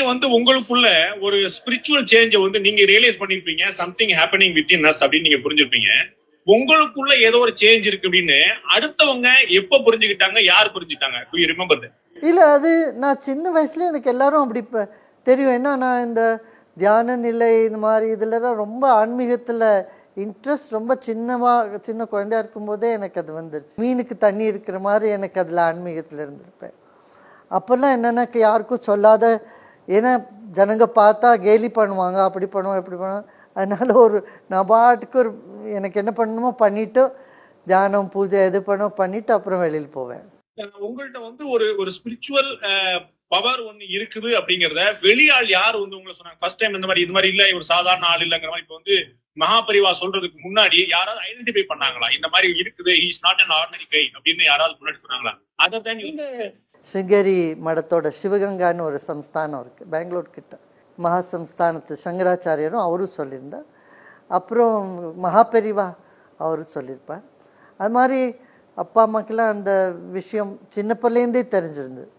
நீங்க வந்து உங்களுக்குள்ள ஒரு ஸ்பிரிச்சுவல் சேஞ்ச வந்து நீங்க ரியலைஸ் பண்ணிருப்பீங்க. Something happening with in us அப்படின்னு நீங்க புரிஞ்சிருப்பீங்க. உங்களுக்குள்ள ஏதோ ஒரு சேஞ்ச் இருக்கு அப்படின்னு அடுத்தவங்க எப்ப புரிஞ்சுக்கிட்டாங்க யார் புரிஞ்சுட்டாங்க யூ ரிமெம்பர் இல்லை அது நான் சின்ன வயசுல எனக்கு எல்லாரும் அப்படி தெரியும். ஏன்னா நான் இந்த தியான நிலை இந்த மாதிரி இதுலலாம் ரொம்ப ஆன்மீகத்தில் இன்ட்ரெஸ்ட் ரொம்ப சின்னவா சின்ன குழந்தையா இருக்கும்போதே எனக்கு அது வந்துருச்சு. மீனுக்கு தண்ணி இருக்கிற மாதிரி எனக்கு அதில் ஆன்மீகத்தில் இருந்திருப்பேன். அப்போல்லாம் என்னென்னா யாருக்கும் சொல்லாத ஏன்னா ஜனங்க பார்த்தா கேலி பண்ணுவாங்க அப்படி பண்ணுவோம் இப்படி பண்ணுவோம். அதனால ஒரு நான் பாட்டுக்கு ஒரு எனக்கு என்ன பண்ணணுமோ பண்ணிட்டு தியானம் பூஜை எது பண்ணோ பண்ணிட்டு அப்புறம் வெளியில் போவேன். உங்கள்ட்ட வந்து ஒரு ஒரு ஸ்பிரிச்சுவல் பவர் ஒண்ணு இருக்குது அப்படிங்கறத வெளியாள் யார் வந்து உங்களை சொன்னாங்க? ஃபர்ஸ்ட் டைம் இந்த மாதிரி இது மாதிரி இல்ல ஒரு சாதாரண ஆள் இல்லங்கிற மாதிரி. இப்ப வந்து மகாபரிவா சொல்றதுக்கு முன்னாடி யாராவது ஐடென்டிஃபை பண்ணாங்களா? இந்த மாதிரி இருக்குது is not an ordinary guy அப்படின்னு யாராவது முன்னாடி சொன்னாங்களா? அதர் தேன் சிங்கேரி மடத்தோட சிவகங்கான்னு ஒரு சம்ஸ்தானம் இருக்குது பெங்களூர் கிட்ட. மகா சம்ஸ்தானத்து சங்கராச்சாரியரும் அவரும் சொல்லியிருந்தார். அப்புறம் மகாபெரிவா அவரும் சொல்லியிருப்பார். அது மாதிரி அப்பா அம்மாக்கெல்லாம் அந்த விஷயம் சின்ன பிள்ளைந்தே தெரிஞ்சிருந்தது.